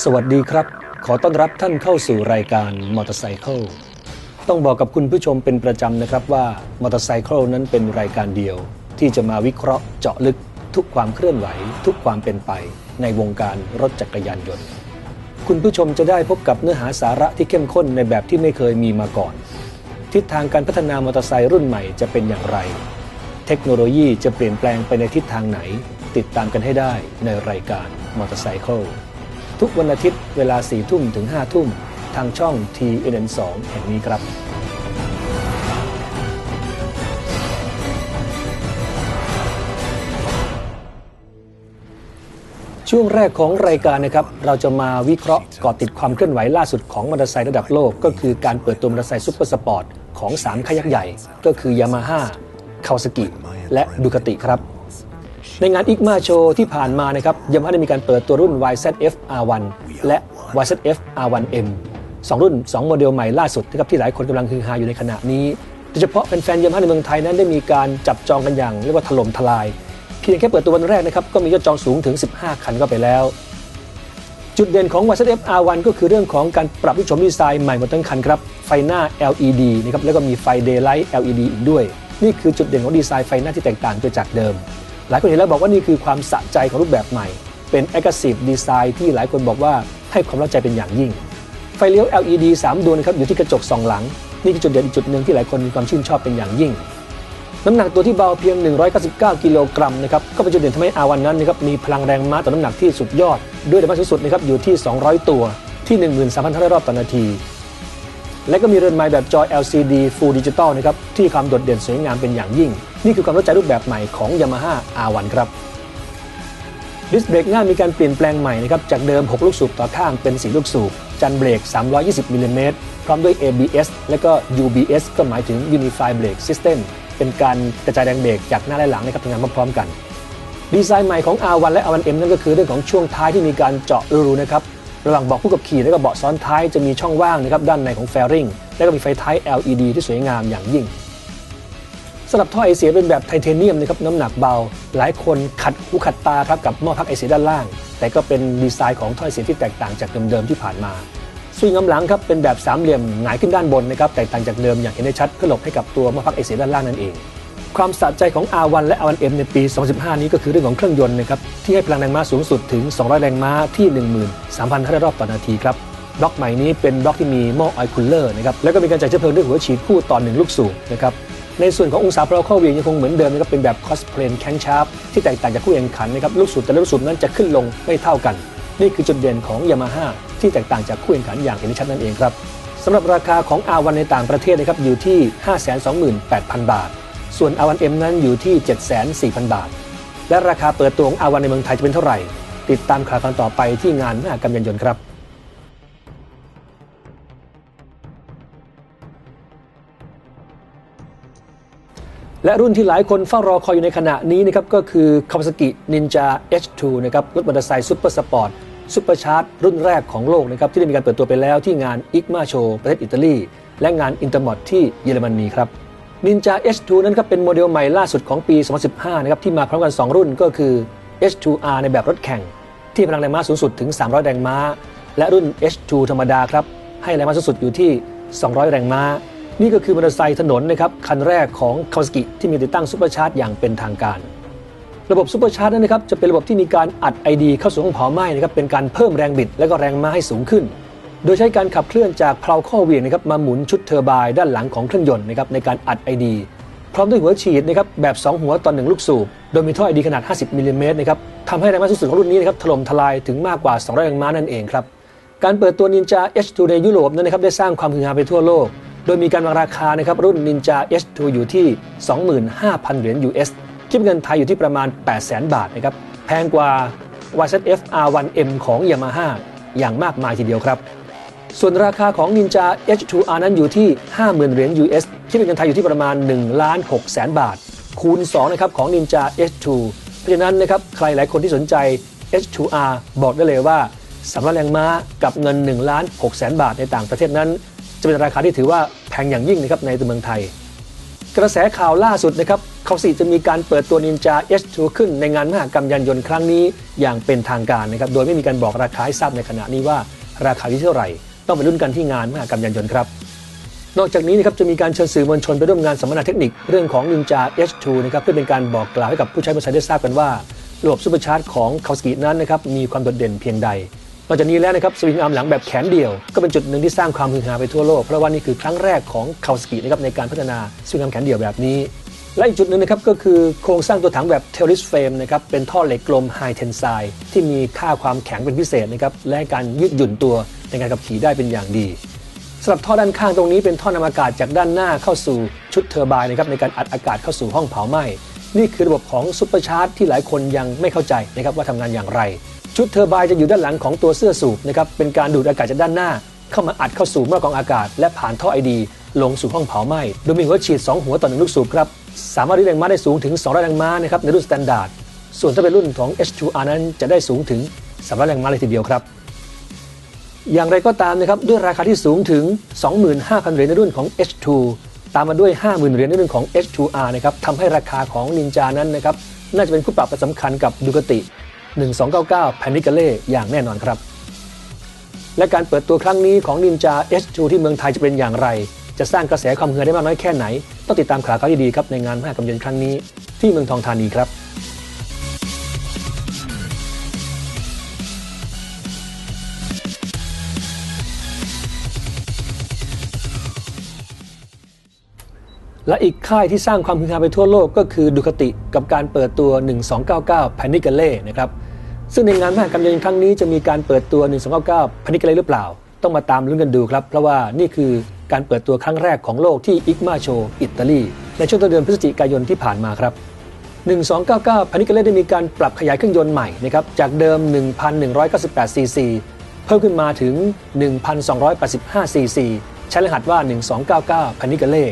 สวัสดีครับ ขอต้อนรับท่านเข้าสู่รายการมอเตอร์ไซค์ต้องบอกกับคุณผู้ชมเป็นประจำนะครับว่ามอเตอร์ไซค์นั้นเป็นรายการเดียว ที่จะมาวิเคราะห์เจาะลึกทุกความเคลื่อนไหว ทุกความเป็นไป ในวงการรถจักรยานยนต์ คุณผู้ชมจะได้พบกับเนื้อหาสาระที่เข้มข้นในแบบที่ไม่เคยมีมาก่อน ทิศทางการพัฒนามอเตอร์ไซค์รุ่นใหม่จะเป็นอย่างไร เทคโนโลยีจะเปลี่ยนแปลงไปในทิศทางไหน ติดตามกันให้ได้ในรายการมอเตอร์ไซค์ ทุกวันอาทิตย์เวลา4ทุ่มถึง5ทุ่มทางช่อง TNN2 แห่งนี้ครับช่วงแรกของรายการนะครับ เราจะมาวิเคราะห์เกาะติดความเคลื่อนไหวล่าสุดของมอเตอร์ไซค์ระดับโลก ก็คือการเปิดตัวมอเตอร์ไซค์ซุปเปอร์สปอร์ตของ3ขยักใหญ่ ก็คือยามาฮ่าคาวาซากิและดูคติครับ ในงานอิกมาโชที่ผ่านมานะครับยามาฮ่าได้มีการเปิดตัวรุ่น YZF R1 และ YZF R1M สองรุ่น 2 โมเดลใหม่ล่าสุดนะครับที่หลายคนกำลังฮือฮาอยู่ในขณะนี้โดยเฉพาะแฟนๆยามาฮ่าในเมืองไทยนั้นได้มีการจับจองกันอย่างเรียกว่าถล่มทลาย เพียงแค่เปิดตัววันแรกนะครับก็มียอดจองสูงถึง 15 คันก็ไปแล้ว จุดเด่นของ YZF R1 ก็คือเรื่องของการปรับรูปโฉมดีไซน์ใหม่หมดทั้งคันครับไฟหน้า LED นะครับแล้วก็มีไฟ Daylight LED อีกด้วย นี่คือจุดเด่นของดีไซน์ไฟหน้าที่แตกต่างไปจากเดิม หลายคนเห็นแล้วบอกว่านี่คือความสะใจของรูปแบบใหม่ เป็น Aggressive Design ที่หลายคนบอกว่าให้ความรักใจเป็นอย่างยิ่ง ไฟเลี้ยว LED 3 ดวงนะครับอยู่ที่กระจกสองหลัง นี่คือจุดเด่นอีกจุดหนึ่งที่หลายคนมีความชื่นชอบเป็นอย่างยิ่ง น้ำหนักตัวที่เบาเพียง 199 กิโลกรัมนะครับก็เป็นจุดเด่นทำให้อาวันนั้นนะครับมีพลังแรงม้าต่อน้ำหนักที่สุดยอด ด้วยแรงม้าสูงสุดนะครับอยู่ที่ 200 ตัวที่ 13,500 รอบต่อนาที และก็มีเรือนไม้แบบจอ LCD Full Digital นะครับที่ความโดดเด่นสวยงามเป็นอย่างยิ่ง นี่คือความรู้ใจรูปแบบใหม่ของ Yamaha R1 ครับดิสเบรกหน้ามีการเปลี่ยนแปลงใหม่นะครับจากเดิม 6 ลูกสูบต่อข้างเป็น 4 ลูกสูบ จันเบรก 320มิลลิเมตรพร้อมด้วย ABS และก็ UBS ก็หมายถึง Unified Brake System เป็นการกระจายแรงเบรกจากหน้าและหลังนะครับทำงานพร้อมๆกัน ดีไซน์ใหม่ของ R1 และ R1M นั่นก็คือเรื่องของช่วงท้ายที่มีการเจาะรูนะครับระหว่างเบาะผู้ขับขี่และก็เบาะซ้อนท้ายจะมีช่องว่างนะครับด้านในของแฟริงและก็มีไฟท้าย LED ที่สวยงามอย่างยิ่ง สำหรับท่อไอเสียเป็นแบบไทเทเนียมนะครับน้ำหนักเบา หลายคนขัดหูขัดตาครับกับหม้อพักไอเสียด้านล่าง แต่ก็เป็นดีไซน์ของท่อไอเสียที่แตกต่างจากเดิมๆที่ผ่านมาสวิงน้ำหลังครับเป็นแบบสามเหลี่ยมหงายขึ้นด้านบนนะครับแตกต่างจากเดิมอย่างเห็นได้ชัดเพื่อหลบให้กับตัวหม้อพักไอเสียด้านล่างนั่นเอง ความสะใจของ R1 และ R1M ในปี 2015 นี้ก็คือเรื่องของเครื่องยนต์นะครับที่ให้พลังแรงม้าสูงสุดถึง 200 แรงม้าที่ 13,500 รอบต่อนาทีครับบล็อกใหม่นี้เป็นบล็อกที่มีหม้อไอคูลเลอร์นะครับแล้วก็มีการจ่ายเชื้อเพลิงด้วยหัวฉีดคู่ต่อหนึ่งลูกสูบนะครับ ในส่วนขององศาเพลาเข้าเวียงยังคงเหมือนเดิมนะครับเป็นแบบคอสเพลนแข้งชาร์ปที่แตกต่างจากคู่แข่งขันนะครับลูกสูบแต่ละลูกสูบนั้นจะขึ้นลงไม่เท่ากัน นี่คือจุดเด่นของ Yamaha ที่แตกต่างจากคู่แข่งขันอย่างเห็นได้ชัดนั่นเองครับสำหรับราคาของ R1 ในต่างประเทศนะครับอยู่ที่ 528,000 บาท ส่วน R1M นั้นอยู่ที่ 740,000บาท และราคาเปิดตัวของ R1 ในเมืองไทยจะเป็นเท่าไหร่ ติดตามข่าวกันต่อไปที่งานมหกรรมยานยนต์ครับ และรุ่นที่หลายคนเฝ้ารอคอยอยู่ในขณะนี้นะครับก็คือ Kawasaki Ninja H2 นะครับรถมอเตอร์ไซค์ซุปเปอร์สปอร์ตซุปเปอร์ชาร์รุ่นแรกของโลกนะครับที่ได้มีการเปิดตัวไปแล้วที่งาน ICMA Show ประเทศอิตาลี และงาน Intermot ที่เยอรมนีครับ Ninja H2 นั้นครับเป็นโมเดลใหม่ล่าสุดของปี 2015 นะครับที่มาพร้อมกัน 2 รุ่นก็คือ H2R ในแบบรถแข่ง ที่พลังแรงม้าสูงสุดถึง 300 แรงม้า และรุ่น H2 ธรรมดาครับ ให้แรงม้าสูงสุดอยู่ที่ 200 แรงม้า นี่ก็คือมอเตอร์ไซค์ถนนนะครับคันแรกของ Kawasaki ที่มีติดตั้งซุปเปอร์ชาร์จอย่างเป็นทางการ ระบบซุปเปอร์ชาร์จนั้นนะครับจะเป็นระบบที่มีการอัดไอดีเข้าสู่ห้องเผาไหม้นะครับเป็นการเพิ่มแรงบิดและก็แรงม้าให้สูงขึ้น โดยใช้การขับเคลื่อนจากเพลาข้อเหวี่ยงนะครับมาหมุนชุดเทอร์ไบน์ด้านหลังของเครื่องยนต์นะครับในการอัดไอดีพร้อมด้วยหัวฉีดนะครับแบบ 2 หัวต่อหนึ่งลูกสูบ โดยมีท่อไอดีขนาด 50มิลลิเมตรนะครับทำให้แรงม้าสูงสุดของรุ่นนี้นะครับถล่มทลายถึงมากกว่า 200 แรงม้านั่นเองครับการเปิดตัว Ninja H2 ในยุโรปนั้นนะครับได้สร้างความฮือฮาไปทั่วโลก โดยมีการวางราคานะครับรุ่น Ninja H2 อยู่ที่ 25,000 เหรียญ US คิดเป็นเงินไทยอยู่ที่ประมาณ 800,000 บาทนะครับแพงกว่า YZF R1M ของ Yamaha อย่างมากมายทีเดียวครับ ส่วนราคาของ Ninja H2R นั้นอยู่ที่ 50,000 เหรียญ US คิดเป็นเงินไทยอยู่ที่ประมาณ1ล้าน6แสนบาท คูณ2นะครับของ Ninja H2 เพราะฉะนั้นนะครับใครหลายคนที่สนใจ H2R บอกได้เลยว่าสำหรับแรงม้ากับเงิน1ล้าน6แสนบาทในต่างประเทศนั้น จะเป็นราคาที่ถือว่าแพงอย่างยิ่งนะครับในตัวเมืองไทย กระแสข่าวล่าสุดนะครับเขาสิจะมีการเปิดตัวนินจา H2 ขึ้นในงานมหกรรมยานยนต์ครั้งนี้อย่างเป็นทางการนะครับโดยไม่มีการบอกราคาให้ทราบในขณะนี้ว่าราคาที่เท่าไหร่ ต้องไปรุ่นกันที่งานมหกรรมยานยนต์ครับนอกจากนี้นะครับจะมีการเชิญสื่อมวลชนไปร่วมงานสัมมนาเทคนิคเรื่องของ Ninja H2 นะครับเพื่อเป็นการบอกกล่าวให้กับผู้ใช้บริษัทได้ทราบกันว่าระบบซูเปอร์ชาร์จของคาสกินั้นนะครับมีความโดดเด่นเพียงใด อกจากนี้แล้วนะครับสวิงอาร์มหลังแบบแขนเดี่ยว ก็เป็นจุดหนึ่งที่สร้างความฮือฮาไปทั่วโลก เพราะว่านี่คือครั้งแรกของคาสกินะครับในการพัฒนาสวิงอาร์มแขนเดี่ยวแบบนี้ และอีกจุดหนึ่งนะครับก็คือโครงสร้างตัวถังแบบเทลลิสเฟรมนะครับเป็นท่อเหล็กกลมไฮเทนไซที่มีค่าความแข็งเป็นพิเศษนะครับและการยืดหยุ่นตัวในการขับขี่ได้เป็นอย่างดีสำหรับท่อด้านข้างตรงนี้เป็นท่อนำอากาศจากด้านหน้าเข้าสู่ชุดเทอร์ไบน์นะครับในการอัดอากาศเข้าสู่ห้องเผาไหม้นี่คือระบบของซุปเปอร์ชาร์จที่หลายคนยังไม่เข้าใจนะครับว่าทำงานอย่างไร ชุดเทอร์บน์จะอยู่ด้านหลังของตัวเสื้อสูบนะครับเป็นการดูดอากาศจากด้านหน้า เข้ามาอัดเข้าสู่หม้อกรองอากาศ และผ่านท่อไอดี ลงสู่ห้องเผาไหม้โดยมีหัวฉีด 2 หัวต่อหนึ่งลูกสูบครับสามารถรีดแรงม้าได้สูงถึง200แรงม้านะครับในรุ่นสแตนดาร์ดส่วนถ้าเป็นรุ่นของ H2R นั้นจะได้สูงถึง300แรงม้าเลยทีเดียวครับ อย่างไรก็ตามนะครับด้วยราคาที่สูงถึง 25,000เหรียญในรุ่นของ H2 ตามมาด้วย 50,000เหรียญในรุ่นของ H2R นะครับทำให้ราคาของนินจานั้นนะครับน่าจะเป็นคู่ปรับสำคัญกับดูกติ 1299 p a n i c a l e อย่างแน่นอนครับ และการเปิดตัวครั้งนี้ของนินจา H2 ที่เมืองไทยจะเป็นอย่างไร จะสร้างกระแสความฮือได้มากน้อยแค่ไหน ต้องติดตามข่าวเขาดีๆครับในงานมหกรรมยนต์ครั้งนี้ ที่เมืองทองธานีครับ และอีกค่ายที่สร้างความฮือฮาไปทั่วโลกก็คือดูคติกับการเปิดตัว 1299 p a n i c a l e นะครับซึ่งในงานมหกรรมยานยนต์ครั้งนี้จะมีการเปิดตัว 1299 p a n i c a l e หรือเปล่า ต้องมาตามลุ้นกันดูครับ เพราะว่านี่คือการเปิดตัวครั้งแรกของโลกที่อิกมาโชอิตาลีในช่วงต้นเดือนพฤศจิกายนที่ผ่านมาครับ 1299 p a n i c a l e ได้มีการปรับขยายเครื่องยนต์ใหม่นะครับจากเดิม 1,198ซีซีเพิ่มขึ้นมาถึง 1,285ซีซีใช้รหัสว่า 1299 p a n i c a l e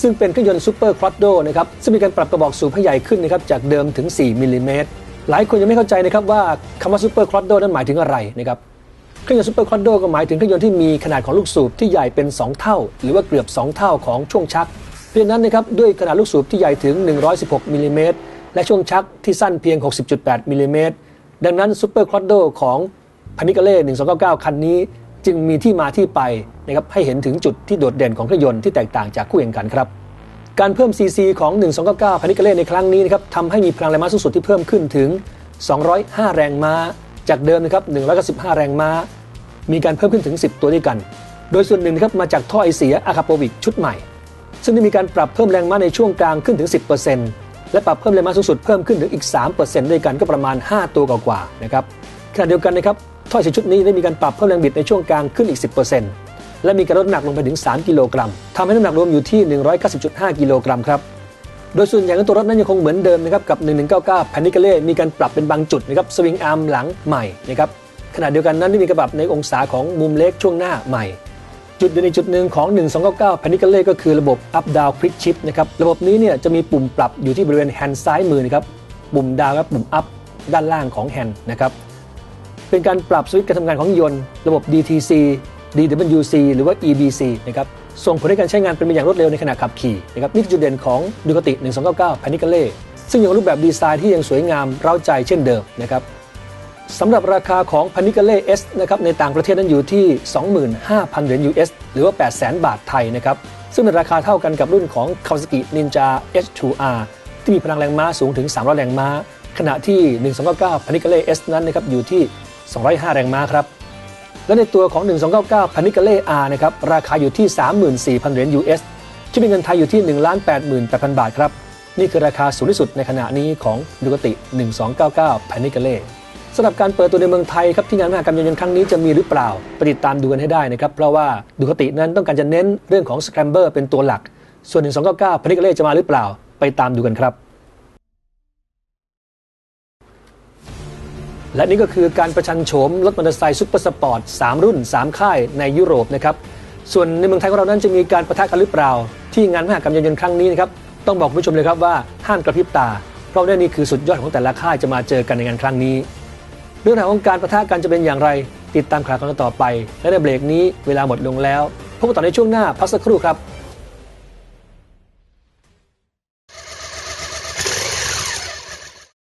ซึ่งเป็นเครื่องยนต์ซูเปอร์ครอดโดนะครับซึ่งมีการปรับกระบอกสูบให้ใหญ่ขึ้นนะครับจากเดิมถึง 4มิลลิเมตรหลายคนยังไม่เข้าใจนะครับว่าคำว่าซูเปอร์ครอดโดนั้นหมายถึงอะไรนะครับเครื่องยนต์ซูเปอร์ครอดโดก็หมายถึงเครื่องยนต์ที่มีขนาดของลูกสูบที่ใหญ่เป็น 2 เท่า หรือว่าเกือบ 2 เท่าของช่วงชัก เพราะนั้นนะครับด้วยขนาดลูกสูบที่ใหญ่ถึง 116มิลลิเมตรและช่วงชักที่สั้นเพียง 60.8มิลลิเมตรดังนั้นซูเปอร์ครอดโดของพานิกาเล่1299 คันนี้ จึงมีที่มาที่ไปนะครับให้เห็นถึงจุดที่โดดเด่นของเครื่องยนต์ที่แตกต่างจากคู่แข่งขันครับ การเพิ่ม CC ของ 1299พานิกาเล่ในครั้งนี้นะครับทำให้มีพลังแรงม้าสูงสุดที่เพิ่มขึ้นถึง 205 แรงม้า จากเดิมนะครับ195 แรงม้า มีการเพิ่มขึ้นถึง 10 ตัวด้วยกัน โดยส่วนหนึ่งนะครับมาจากท่อไอเสียอะคาโปวิกชุดใหม่ ซึ่งได้มีการปรับเพิ่มแรงม้าในช่วงกลางขึ้นถึง 10%และปรับเพิ่มแรงม้าสูงสุดเพิ่มขึ้นถึงอีก 3%ด้วยกันก็ประมาณ 5 ตัวกว่าๆนะครับขณะเดียวกันนะครับ ท่อไอเสียชุดนี้ได้มีการปรับเพิ่มแรงบิดในช่วงกลางขึ้นอีก 10%และมีการลดน้ำหนักลงไปถึง 3 กิโลกรัมทำให้น้ำหนักรวมอยู่ที่ 190.5 กิโลกรัมครับโดยส่วนใหญ่ของตัวรถนั้นยังคงเหมือนเดิมนะครับกับ 1199 p a n i c a l e มีการปรับเป็นบางจุดนะครับสวิงอาร์มหลังใหม่นะครับขณะเดียวกันนั้นได้มีการปรับในองศาของมุมเล็กช่วงหน้าใหม่ จุดเด่นอีกจุดหนึ่งของ 1299 p a n i c a l e ก็คือระบบ up down quick shift นะครับระบบนี้เนี่ยจะมีปุ่มปรับอยู่ที่บริเวณแฮนด์ซ้ายมือนะครับปุ่มดาวและปุ่ม up ด้านล่างของแฮนด์นะครับ เป็นการปรับสวิตช์การทำงานของยนต์ระบบ DTC DWC หรือว่า EBC นะครับส่งผลให้การใช้งานเป็นไปอย่างรวดเร็วในขณะขับขี่นะครับนี่คือจุดเด่นของดูคติ 1299 p a n i c a l e ซึ่งยังรูปแบบดีไซน์ที่ยังสวยงามเร้าใจเช่นเดิมนะครับสำหรับราคาของ p a n i c a l e S นะครับในต่างประเทศนั้นอยู่ที่ 25,000 เหรียญ US หรือว่า 800,000 บาทไทยนะครับซึ่งเป็นราคาเท่ากันกับรุ่นของ Kawasaki Ninja H2R ที่มีพลังแรงม้าสูงถึง 300 แรงม้า ขณะที่ 1299 p a n i c a l e S นั้นนะครับอยู่ที่ 205 แรงม้าครับ และในตัวของ 1299 p a n i c a l e R นะครับราคาอยู่ที่ 34,000 เหรียญ US คิดเป็นเงินไทยอยู่ที่ 1,88,000 บาทครับ นี่คือราคาสูงที่สุดในขณะนี้ของดูกติ 1299 p a n i c a l e สำหรับการเปิดตัวในเมืองไทยครับที่งานมหกรรมยานยนต์ครั้งนี้จะมีหรือเปล่าไปติดตามดูกันให้ได้นะครับเพราะว่าดูคตินั้นต้องการจะเน้นเรื่องของสแครมเบอร์เป็นตัวหลัก ส่วน 1299 p a n i c a l e จะมาหรือเปล่า ไปตามดูกันครับ และนี่ก็คือการประชันโฉมรถมอเตอร์ไซค์ซุปเปอร์สปอร์ต 3 รุ่น 3 ค่ายในยุโรปนะครับ ส่วนในเมืองไทยของเรานั้นจะมีการประทะกันหรือเปล่า ที่งานมหกรรมยานยนต์ครั้งนี้นะครับ ต้องบอกคุณผู้ชมเลยครับว่าห้ามกระพริบตา เพราะว่านี่คือสุดยอดของแต่ละค่ายจะมาเจอกันในงานครั้งนี้ เรื่องราวของการประทะกันจะเป็นอย่างไร ติดตามข่าวกันต่อไป และในเบรกนี้เวลาหมดลงแล้วพบกันต่อในช่วงหน้าพักสักครู่ครับ